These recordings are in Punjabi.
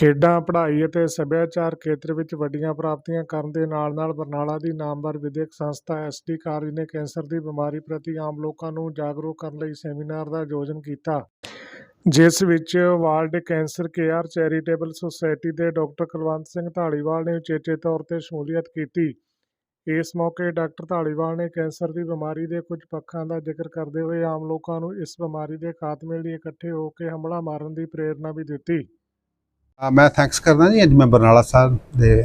ਖੇਡਾਂ, ਪੜ੍ਹਾਈ ਅਤੇ ਸੱਭਿਆਚਾਰ ਖੇਤਰ ਵਿੱਚ ਵੱਡੀਆਂ ਪ੍ਰਾਪਤੀਆਂ ਕਰਨ ਦੇ ਨਾਲ ਨਾਲ ਬਰਨਾਲਾ ਦੀ ਨਾਮਵਰ ਵਿਦਿਅਕ ਸੰਸਥਾ ਐਸਡੀ ਕਾਰਜ ਨੇ ਕੈਂਸਰ ਦੀ ਬਿਮਾਰੀ ਪ੍ਰਤੀ ਆਮ ਲੋਕਾਂ ਨੂੰ ਜਾਗਰੂਕ ਕਰਨ ਲਈ ਸੈਮੀਨਾਰ ਦਾ ਆਯੋਜਨ ਕੀਤਾ। ਜਿਸ ਵਿੱਚ world cancer care, charitable society ਦੇ ਡਾਕਟਰ ਕੁਲਵੰਤ ਸਿੰਘ ਢਾਲੀਵਾਲ ਨੇ ਉਚੇਚੇ ਤੌਰ ਤੇ ਸ਼ਮੂਲੀਅਤ ਕੀਤੀ। ਇਸ ਮੌਕੇ ਡਾਕਟਰ ਢਾਲੀਵਾਲ ਨੇ ਕੈਂਸਰ ਦੀ ਬਿਮਾਰੀ ਦੇ ਕੁਝ ਪੱਖਾਂ ਦਾ ਜ਼ਿਕਰ ਕਰਦੇ ਹੋਏ ਆਮ ਲੋਕਾਂ ਨੂੰ ਇਸ ਬਿਮਾਰੀ ਦੇ ਖਾਤਮੇ ਲਈ ਇਕੱਠੇ ਹੋ ਕੇ ਹਮਲਾ ਮਾਰਨ ਦੀ ਪ੍ਰੇਰਣਾ ਵੀ ਦਿੱਤੀ। ਮੈਂ ਥੈਂਕਸ ਕਰਦਾ ਜੀ ਅੱਜ ਮੈਂ ਬਰਨਾਲਾ ਸਾਹਿਬ ਦੇ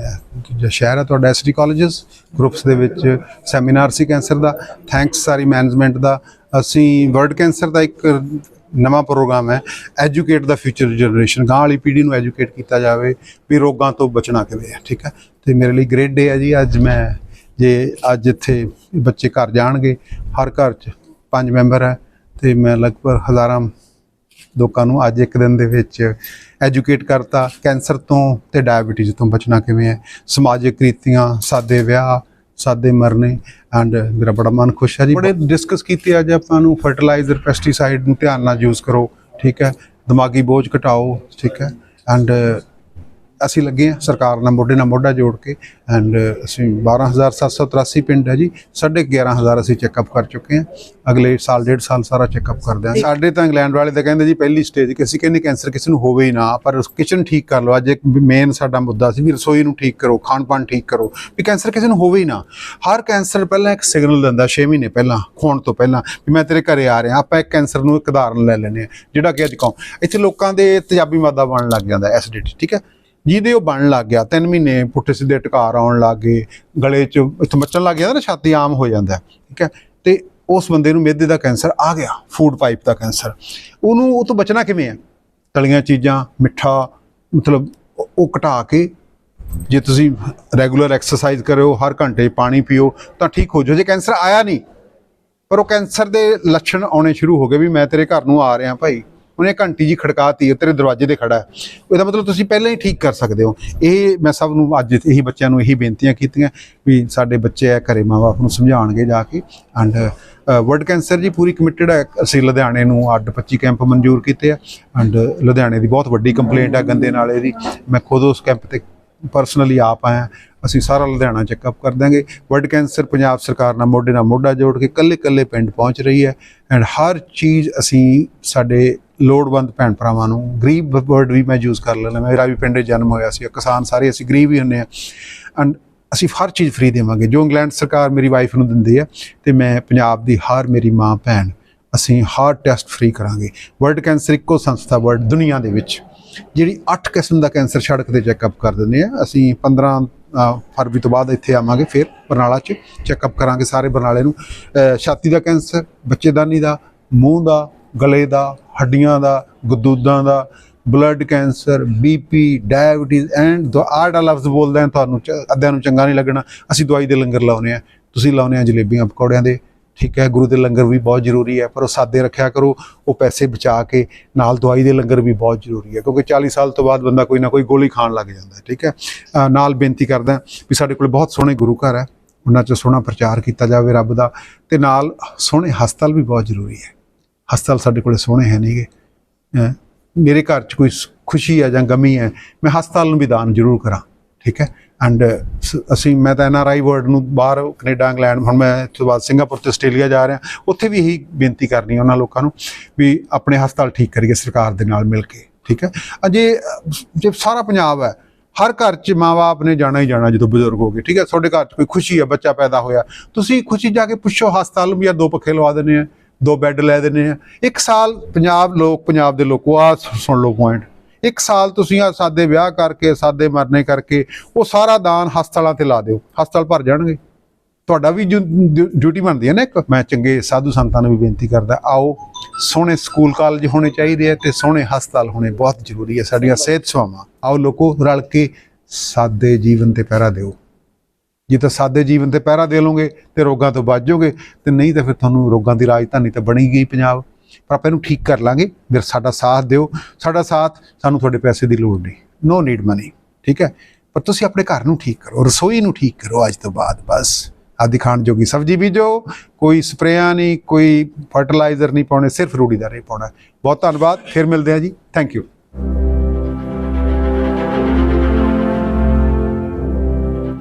ਜੋ ਸ਼ਹਿਰ ਹੈ ਤੁਹਾਡਾ ਐਸਡੀ ਕਾਲਜਸ ਗਰੁੱਪਸ ਦੇ ਵਿੱਚ ਸੈਮੀਨਾਰ ਸੀ ਕੈਂਸਰ ਦਾ। ਥੈਂਕਸ ਸਾਰੀ ਮੈਨੇਜਮੈਂਟ ਦਾ। ਅਸੀਂ ਵਰਲਡ ਕੈਂਸਰ ਦਾ ਇੱਕ ਨਵਾਂ ਪ੍ਰੋਗਰਾਮ ਹੈ ਐਜੂਕੇਟ ਦਾ ਫਿਊਚਰ ਜਨਰੇਸ਼ਨ ਗਾਂ ਵਾਲੀ ਪੀੜ੍ਹੀ ਨੂੰ ਐਜੂਕੇਟ ਕੀਤਾ ਜਾਵੇ ਵੀ ਰੋਗਾਂ ਤੋਂ ਬਚਣਾ ਕਿਵੇਂ ਹੈ, ਠੀਕ ਹੈ? ਤੇ ਮੇਰੇ ਲਈ ਗ੍ਰੇਟ ਡੇ ਹੈ ਜੀ। ਅੱਜ ਮੈਂ, ਜੇ ਅੱਜ ਇੱਥੇ ਬੱਚੇ ਘਰ ਜਾਣਗੇ, ਹਰ ਘਰ 'ਚ ਪੰਜ ਮੈਂਬਰ ਹੈ ਤੇ ਮੈਂ ਲਗਭਗ ਹਜ਼ਾਰਾਂ ਲੋਕਾਂ ਨੂੰ ਅੱਜ ਇੱਕ ਦਿਨ ਦੇ ਵਿੱਚ ਐਜੂਕੇਟ ਕਰਤਾ। ਕੈਂਸਰ ਤੋਂ ਤੇ ਡਾਇਬੀਟੀਜ਼ ਤੋਂ ਬਚਣਾ ਕਿਵੇਂ ਹੈ? ਸਮਾਜਿਕ ਰੀਤੀਆਂ, ਸਾਦੇ ਵਿਆਹ, ਸਾਦੇ ਮਰਨੇ ਐਂਡ ਮੇਰਾ ਬੜਾ ਮਨ ਖੁਸ਼ ਹੈ ਜੀ। ਬੜੇ ਡਿਸਕਸ ਕੀਤੇ ਅੱਜ ਆਪਾਂ ਨੂੰ ਫਰਟੀਲਾਈਜ਼ਰ ਪੈਸਟੀਸਾਈਡ ਨੂੰ ਧਿਆਨ ਨਾਲ ਯੂਜ਼ ਕਰੋ, ਠੀਕ ਹੈ? ਦਿਮਾਗੀ ਬੋਝ ਘਟਾਓ, ਠੀਕ ਹੈ? ਐਂਡ ਅਸੀਂ ਲੱਗੇ ਹਾਂ ਸਰਕਾਰ ਨਾਲ ਮੋਢੇ ਨਾਲ ਮੋਢਾ ਜੋੜ ਕੇ ਐਂਡ ਅਸੀਂ 12783 ਪਿੰਡ ਹੈ ਜੀ 11500 ਅਸੀਂ ਚੈੱਕਅਪ ਕਰ ਚੁੱਕੇ ਹਾਂ। ਅਗਲੇ ਸਾਲ ਡੇਢ ਸਾਲ ਸਾਰਾ ਚੈੱਕਅਪ ਕਰਦੇ ਹਾਂ। ਸਾਡੇ ਤਾਂ ਇੰਗਲੈਂਡ ਵਾਲੇ ਤਾਂ ਕਹਿੰਦੇ ਜੀ ਪਹਿਲੀ ਸਟੇਜ ਕਿ ਅਸੀਂ ਕਹਿੰਦੇ ਕੈਂਸਰ ਕਿਸੇ ਨੂੰ ਹੋਵੇ ਹੀ ਨਾ ਪਰ ਕਿਚਨ ਠੀਕ ਕਰ ਲਓ। ਅੱਜ ਇੱਕ ਮੇਨ ਸਾਡਾ ਮੁੱਦਾ ਸੀ ਵੀ ਰਸੋਈ ਨੂੰ ਠੀਕ ਕਰੋ ਖਾਣ ਪਾਣ ਠੀਕ ਕਰੋ ਵੀ ਕੈਂਸਰ ਕਿਸੇ ਨੂੰ ਹੋਵੇ ਹੀ ਨਾ। ਹਰ ਕੈਂਸਰ ਪਹਿਲਾਂ ਇੱਕ ਸਿਗਨਲ ਦਿੰਦਾ 6 ਮਹੀਨੇ ਪਹਿਲਾਂ ਹੋਣ ਤੋਂ ਪਹਿਲਾਂ ਵੀ ਮੈਂ ਤੇਰੇ ਘਰੇ ਆ ਰਿਹਾ ਆਪਾਂ ਇੱਕ ਕੈਂਸਰ ਨੂੰ ਇੱਕ ਉਦਾਹਰਨ ਲੈ ਲੈਂਦੇ ਹਾਂ ਜਿਹੜਾ ਕਿ ਅੱਜ ਕਹੋ ਇੱਥੇ ਲੋਕਾਂ ਦੇ ਤੇਜ਼ਾਬੀ ਮਾਦਾ ਬਣਨ ਲੱਗ ਜਾਂਦਾ ਐਸਿਡਿਟੀ ਠੀਕ ਹੈ? ਜਿਹਦੇ ਉਹ ਬਣਨ ਲੱਗ ਗਿਆ 3 ਮਹੀਨੇ ਪੁੱਠੇ ਸਿੱਧੇ ਟਕਾਰ ਆਉਣ ਲੱਗ ਗਏ, ਗਲੇ 'ਚ ਇੱਥੇ ਮੱਚਣ ਲੱਗ ਜਾਂਦਾ ਨਾ, ਛਾਤੀ ਆਮ ਹੋ ਜਾਂਦਾ ਠੀਕ ਹੈ? ਤੇ ਉਸ ਬੰਦੇ ਨੂੰ ਮਿਹਦੇ ਦਾ ਕੈਂਸਰ ਆ ਗਿਆ, ਫੂਡ ਪਾਈਪ ਦਾ ਕੈਂਸਰ। ਉਹਨੂੰ ਉਹ ਤੋਂ ਬਚਣਾ ਕਿਵੇਂ ਹੈ? ਤਲੀਆਂ ਚੀਜ਼ਾਂ, ਮਿੱਠਾ, ਮਤਲਬ ਉਹ ਘਟਾ ਕੇ ਜੇ ਤੁਸੀਂ ਰੈਗੂਲਰ ਐਕਸਰਸਾਈਜ਼ ਕਰਿਓ ਹਰ ਘੰਟੇ ਪਾਣੀ ਪੀਓ, ਤਾਂ ਠੀਕ ਹੋ ਜਾਓ। ਜੇ ਕੈਂਸਰ ਆਇਆ ਨਹੀਂ, ਪਰ ਉਹ ਕੈਂਸਰ ਦੇ ਲੱਛਣ ਆਉਣੇ ਸ਼ੁਰੂ ਹੋ ਗਏ ਵੀ ਮੈਂ ਤੇਰੇ ਘਰ ਨੂੰ ਆ ਰਿਹਾ ਭਾਈ। ਉਹਨੇ ਘੰਟੀ ਜੀ ਖੜਕਾਤੀ, ਉਹ ਤੇਰੇ ਦਰਵਾਜ਼ੇ ਤੇ ਖੜਾ ਹੈ। ਉਹਦਾ ਮਤਲਬ ਤੁਸੀਂ ਪਹਿਲਾਂ ਹੀ ਠੀਕ ਕਰ ਸਕਦੇ ਹੋ। ਇਹ ਮੈਂ ਸਭ ਨੂੰ ਅੱਜ ਇਹੀ ਬੱਚਿਆਂ ਨੂੰ ਇਹੀ ਬੇਨਤੀਆਂ ਕੀਤੀਆਂ ਵੀ ਸਾਡੇ ਬੱਚੇ ਆ, ਘਰੇ ਮਾਂ-ਬਾਪ ਨੂੰ ਸਮਝਾਉਣਗੇ ਜਾ ਕੇ। ਐਂਡ ਵਰਲਡ ਕੈਂਸਰ ਜੀ ਪੂਰੀ ਕਮਿਟਡ ਹੈ। ਅਸੀਂ ਲੁਧਿਆਣੇ ਨੂੰ ਅੱਡ 25 ਕੈਂਪ ਮਨਜ਼ੂਰ ਕੀਤੇ ਆ। ਐਂਡ ਲੁਧਿਆਣੇ ਦੀ ਬਹੁਤ ਵੱਡੀ ਕੰਪਲੇਂਟ ਹੈ ਗੰਦੇ ਨਾਲੇ ਦੀ। ਮੈਂ ਖੁਦ ਉਸ ਕੈਂਪ ਤੇ ਪਰਸਨਲੀ ਆਪ ਆਇਆ। ਅਸੀਂ ਸਾਰਾ ਲੁਧਿਆਣਾ ਚੈੱਕਅਪ ਕਰ ਦਾਂਗੇ ਵਰਲਡ ਕੈਂਸਰ ਪੰਜਾਬ ਸਰਕਾਰ ਨਾਲ ਮੋਢੇ ਨਾਲ ਮੋਢਾ ਜੋੜ ਕੇ ਕੱਲੇ ਕੱਲੇ ਪਿੰਡ ਪਹੁੰਚ ਰਹੀ ਹੈ ਐਂਡ ਹਰ ਚੀਜ਼ ਅਸੀਂ ਸਾਡੇ ਲੋੜਵੰਦ ਭੈਣ ਭਰਾਵਾਂ ਨੂੰ ਗਰੀਬ ਵਰਡ ਵੀ ਮੈਂ ਯੂਜ਼ ਕਰ ਲੈਣਾ ਮੇਰਾ ਵੀ ਪਿੰਡੇ ਜਨਮ ਹੋਇਆ ਸੀ ਕਿਸਾਨ ਸਾਰੇ ਅਸੀਂ ਗਰੀਬ ਹੀ ਹੁੰਨੇ ਆ ਐਂਡ ਅਸੀਂ ਹਰ ਚੀਜ਼ ਫ੍ਰੀ ਦੇਵਾਂਗੇ। ਜੋ ਇੰਗਲੈਂਡ ਸਰਕਾਰ ਮੇਰੀ ਵਾਈਫ ਨੂੰ ਦਿੰਦੀ ਹੈ ਤੇ ਮੈਂ ਪੰਜਾਬ ਦੀ ਹਰ ਮੇਰੀ ਮਾਂ ਭੈਣ ਅਸੀਂ ਹਾਰਟ ਟੈਸਟ ਫ੍ਰੀ ਕਰਾਂਗੇ। ਵਰਲਡ ਕੈਂਸਰ ਇੱਕੋ ਸੰਸਥਾ ਵਰਲਡ ਦੁਨੀਆ ਦੇ ਵਿੱਚ ਜਿਹੜੀ 8 ਕਿਸਮ ਦਾ ਕੈਂਸਰ ਸੜਕ ਤੇ ਚੈੱਕਅਪ ਕਰ ਦਿੰਦੇ ਆ। ਅਸੀਂ 15 ਫਰਵਰੀ ਤੋਂ ਬਾਅਦ ਇੱਥੇ ਆਵਾਂਗੇ, ਫਿਰ ਬਰਨਾਲਾ 'ਚ ਚੈੱਕਅਪ ਕਰਾਂਗੇ ਸਾਰੇ ਬਰਨਾਲੇ ਨੂੰ। ਛਾਤੀ ਦਾ ਕੈਂਸਰ, ਬੱਚੇਦਾਨੀ ਦਾ, ਮੂੰਹ ਦਾ, ਗਲੇ ਦਾ, ਹੱਡੀਆਂ ਦਾ ਗਦੂਦਾਂ ਦਾ blood cancer BP diabetes and heart ਲਫ਼ਜ਼ ਬੋਲਦੇ ਆ, ਤੁਹਾਨੂੰ ਚ- ਅੱਧਿਆਂ ਨੂੰ ਚੰਗਾ ਨਹੀਂ ਲੱਗਣਾ, ਅਸੀਂ ਦਵਾਈ ਦੇ ਲੰਗਰ ਲਾਉਨੇ ਆ। ਤੁਸੀਂ ਲਾਉਨੇ ਆ ਜਲੇਬੀਆਂ, ਪਕੌੜਿਆਂ ਦੇ ਠੀਕ ਹੈ ਗੁਰੂ ਦੇ ਲੰਗਰ ਵੀ ਬਹੁਤ ਜ਼ਰੂਰੀ ਹੈ ਪਰ ਉਹ ਸਾਦੇ ਰੱਖਿਆ ਕਰੋ ਉਹ ਪੈਸੇ ਬਚਾ ਕੇ ਨਾਲ ਦਵਾਈ ਦੇ ਲੰਗਰ ਵੀ ਬਹੁਤ ਜ਼ਰੂਰੀ ਹੈ ਕਿਉਂਕਿ 40 ਸਾਲ ਤੋਂ ਬਾਅਦ ਬੰਦਾ ਕੋਈ ਨਾ ਕੋਈ ਗੋਲੀ ਖਾਣ ਲੱਗ ਜਾਂਦਾ ਹੈ ਠੀਕ ਹੈ। ਨਾਲ ਬੇਨਤੀ ਕਰਦਾ ਵੀ ਸਾਡੇ ਕੋਲ ਬਹੁਤ ਸੋਹਣੇ ਗੁਰੂ ਘਰ ਹੈ ਉਹਨਾਂ 'ਚ ਸੋਹਣਾ ਪ੍ਰਚਾਰ ਕੀਤਾ ਜਾਵੇ ਰੱਬ ਦਾ ਤੇ ਨਾਲ ਸੋਹਣੇ ਹਸਪਤਾਲ ਵੀ ਬਹੁਤ ਜ਼ਰੂਰੀ ਹੈ। ਹਸਪਤਾਲ ਸਾਡੇ ਕੋਲੇ ਸੋਹਣੇ ਹੈ ਨਹੀਂਗੇ ਅ, ਮੇਰੇ ਘਰ 'ਚ ਕੋਈ ਖੁਸ਼ੀ ਹੈ ਜਾਂ ਗਮੀ ਹੈ ਮੈਂ ਹਸਪਤਾਲ ਨੂੰ ਵੀ ਦਾਨ ਜ਼ਰੂਰ ਕਰਾਂ। ਠੀਕ ਹੈ? ਐਂਡ ਅਸੀਂ, ਮੈਂ ਤਾਂ ਐਨਆਰਆਈ ਵਰਡ ਨੂੰ ਬਾਹਰ ਕੈਨੇਡਾ, ਇੰਗਲੈਂਡ, ਹੁਣ ਮੈਂ ਇਸ ਤੋਂ ਬਾਅਦ ਸਿੰਗਾਪੁਰ ਤੇ ਆਸਟ੍ਰੇਲੀਆ ਜਾ ਰਿਹਾ। ਉੱਥੇ ਵੀ ਇਹੀ ਬੇਨਤੀ ਕਰਨੀ ਹੈ ਉਹਨਾਂ ਲੋਕਾਂ ਨੂੰ ਵੀ ਆਪਣੇ ਹਸਪਤਾਲ ਠੀਕ ਕਰੀਏ ਸਰਕਾਰ ਦੇ ਨਾਲ ਮਿਲ ਕੇ, ਠੀਕ ਹੈ? ਅਜੇ, ਜੇ ਸਾਰਾ ਪੰਜਾਬ ਹੈ, ਹਰ ਘਰ 'ਚ ਮਾਂ-ਬਾਪ ਨੇ ਜਾਣਾ ਹੀ ਜਾਣਾ ਜਦੋਂ ਬਜ਼ੁਰਗ ਹੋ ਗਏ, ਠੀਕ ਹੈ? ਤੁਹਾਡੇ ਘਰ 'ਚ ਕੋਈ ਖੁਸ਼ੀ ਹੈ, ਬੱਚਾ ਪੈਦਾ ਹੋਇਆ। ਤੁਸੀਂ ਖੁਸ਼ੀ ਜਾ ਕੇ ਪੁੱਛੋ, ਹਸਪਤਾਲ ਨੂੰ ਵੀ ਆ ਦੋ ਪੱਖੇ ਲਵਾ ਦਿੰਦੇ ਆ, ਦੋ ਬੈੱਡ ਲੈ ਦਿੰਦੇ ਆ। ਇੱਕ ਸਾਲ ਪੰਜਾਬ ਲੋਕ, ਪੰਜਾਬ ਦੇ ਲੋਕੋ ਆ ਸੁਣ ਲਓ ਪੁਆਇੰਟ ਇੱਕ ਸਾਲ ਤੁਸੀਂ ਆ ਸਾਦੇ ਵਿਆਹ ਕਰਕੇ ਸਾਦੇ ਮਰਨੇ ਕਰਕੇ, ਉਹ ਸਾਰਾ ਦਾਨ ਹਸਪਤਾਲਾਂ ਤੇ ਲਾ ਦਿਓ। ਹਸਪਤਾਲ ਭਰ ਜਾਣਗੇ। ਤੁਹਾਡਾ ਵੀ ਡਿਊਟੀ ਬਣਦੀ ਹੈ ਨਾ ਇੱਕ? ਮੈਂ ਚੰਗੇ ਸਾਧੂ ਸੰਤਾਂ ਨੂੰ ਵੀ ਬੇਨਤੀ ਕਰਦਾ, ਆਓ, ਸੋਹਣੇ ਸਕੂਲ ਕਾਲਜ ਹੋਣੇ ਚਾਹੀਦੇ ਆ ਤੇ ਸੋਹਣੇ ਹਸਪਤਾਲ ਹੋਣੇ ਬਹੁਤ ਜ਼ਰੂਰੀ ਹੈ ਸਾਡੀਆਂ ਸਿਹਤ ਸੇਵਾਵਾਂ। ਆਓ ਲੋਕੋ ਰਲ ਕੇ ਸਾਦੇ ਜੀਵਨ ਤੇ ਪਹਿਰਾ ਦਿਓ। ਜੇ ਤਾਂ ਸਾਦੇ ਜੀਵਨ ਤੇ ਪਹਿਰਾ ਦੇ ਲਓਗੇ ਤੇ ਰੋਗਾਂ ਤੋਂ ਬਚ ਜਾਓਗੇ, ਤੇ ਨਹੀਂ ਤਾਂ ਫਿਰ ਤੁਹਾਨੂੰ ਰੋਗਾਂ ਦੀ ਰਾਜਧਾਨੀ ਤਾਂ ਬਣੀ ਗਈ ਪੰਜਾਬ। ਪਰ ਆਪਾਂ ਇਹਨੂੰ ਠੀਕ ਕਰ ਲਾਂਗੇ। ਫਿਰ ਸਾਡਾ ਸਾਥ ਦਿਓ। ਸਾਡਾ ਸਾਥ ਸਾਨੂੰ ਤੁਹਾਡੇ ਪੈਸੇ ਦੀ ਲੋੜ ਨਹੀਂ। ਨੋ ਨੀਡ ਮਨੀ ਠੀਕ ਹੈ? ਪਰ ਤੁਸੀਂ ਆਪਣੇ ਘਰ ਨੂੰ ਠੀਕ ਕਰੋ। ਰਸੋਈ ਨੂੰ ਠੀਕ ਕਰੋ ਅੱਜ ਤੋਂ ਬਾਅਦ ਬਸ। ਆਦੀ ਖਾਣ ਜੋਗੀ ਸਬਜ਼ੀ ਬੀਜੋ। ਕੋਈ ਸਪਰੇਆਂ ਨਹੀਂ, ਕੋਈ ਫਰਟੀਲਾਈਜ਼ਰ ਨਹੀਂ ਪਾਉਣੇ, ਸਿਰਫ ਰੂੜੀ ਦਾ ਰੇ ਪਾਉਣਾ। ਬਹੁਤ ਧੰਨਵਾਦ। ਫਿਰ ਮਿਲਦੇ ਹਾਂ ਜੀ। Thank you